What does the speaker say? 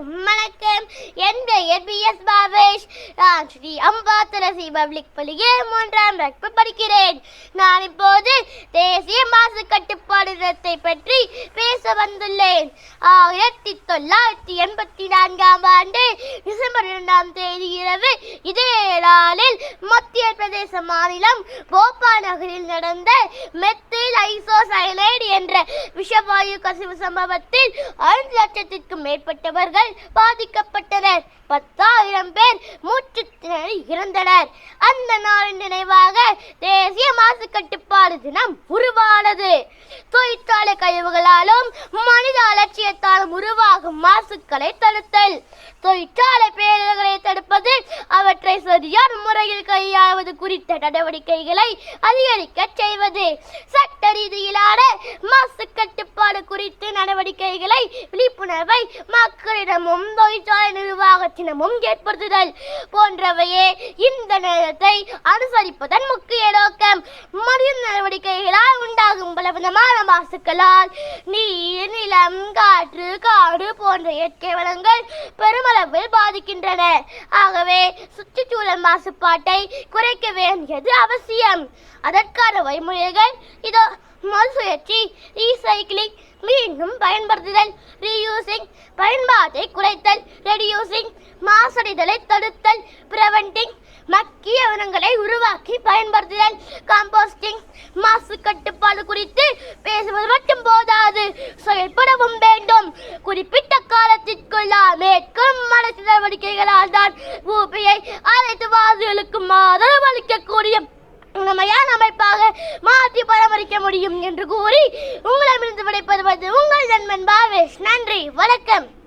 வணக்கம். வணக்கம் என் பேர் பிஎஸ் பாபு ரமேஷ் நான் ஸ்ரீ அம்பாத்தரசி பப்ளிக் பள்ளியில் மூன்றாம் வகுப்பு படிக்கிறேன். நான் இப்போது தேசிய மாசு கட்டுப்பாடு தினத்தை பற்றி பேச வந்துள்ளேன். ஆயிரத்தி தொள்ளாயிரத்தி எண்பத்தி நான்காம் ஆண்டு டிசம்பர் இரண்டாம் தேதி இரவு இதே நாளில் மத்திய பிரதேச மாநிலம் போபா நகரில் நடந்த மெத்தில் ஐசோசைனைடு என்ற விஷவாயு கசிவு சம்பவத்தில் ஐந்து லட்சத்திற்கும் மேற்பட்டவர்கள் பாதிக்கப்பட்டனர். பத்தாயிரம் பேர் மூச்சு திணறி இறந்தனர். அந்த நாளின் நினைவாக தேசிய மாசு கட்டுப்பாடு தினம் உருவானது. தொழிற்சாலை கழிவுகளாலும் மனித அலட்சியத்தாலும் உருவாகும் மாசுக்களை தடுத்தல். தொழிற்சாலை பேரல்களை தடுப்பது அவற்றை சரியான முறையில் கையாளுவது குறித்த நடவடிக்கைகளை அதிகரிக்க செய்வது. சட்ட ரீதியிலான மாசு கட்டுப்பாடு விழிப்புணர்வை மக்களிடமும் தொழிற்சாலை நிர்வாகத்தினமும் ஏற்படுத்துதல் போன்றவையே இந்த நேரத்தை அனுசரிப்பதன் முக்கிய நோக்கம். மனித நடவடிக்கைகளால் உண்டாகும் பலவிதமான மாசுக்களால் நீர் நிலம் காற்று காடு போன்ற இயற்கை வளங்கள் பெருமளவில் பாதிக்கின்றன. ஆகவே சுற்றுச்சூழல் மாசுபாட்டை குறைக்க வேண்டியது அவசியம். அதற்கான வழிமுறைகள் இதோ மறுசுழற்சி ரீசைக்கிளிங் மீண்டும் பயன்படுத்துதல் ரீயூசிங் பயன்பாட்டை குறைத்தல் ரெடியூசிங் மாசடைதலை தடுத்தல் பிரிவென்டிங் மக்கிய உரங்களை உருவாக்கி பயன்படுத்துதல் காம்போஸ்டிங் மாசு கட்டுப்பாடு குறித்து பேசுவது மட்டும் போதாது. செயல்படவும் வேண்டும். குறிப்பிட்ட காலத்திற்குள்ளால் மேற்கும் அரசு நடவடிக்கைகளால் தான் பூபியை அனைத்து வாசிகளுக்கும் ஆதரவு அளிக்கக்கூடிய அமைப்பாக மாற்றி பராமரிக்க முடியும் என்று கூறி உங்களிடமிருந்து விடைப்பது உங்கள் நண்பன் பாவேஷ். நன்றி வணக்கம்.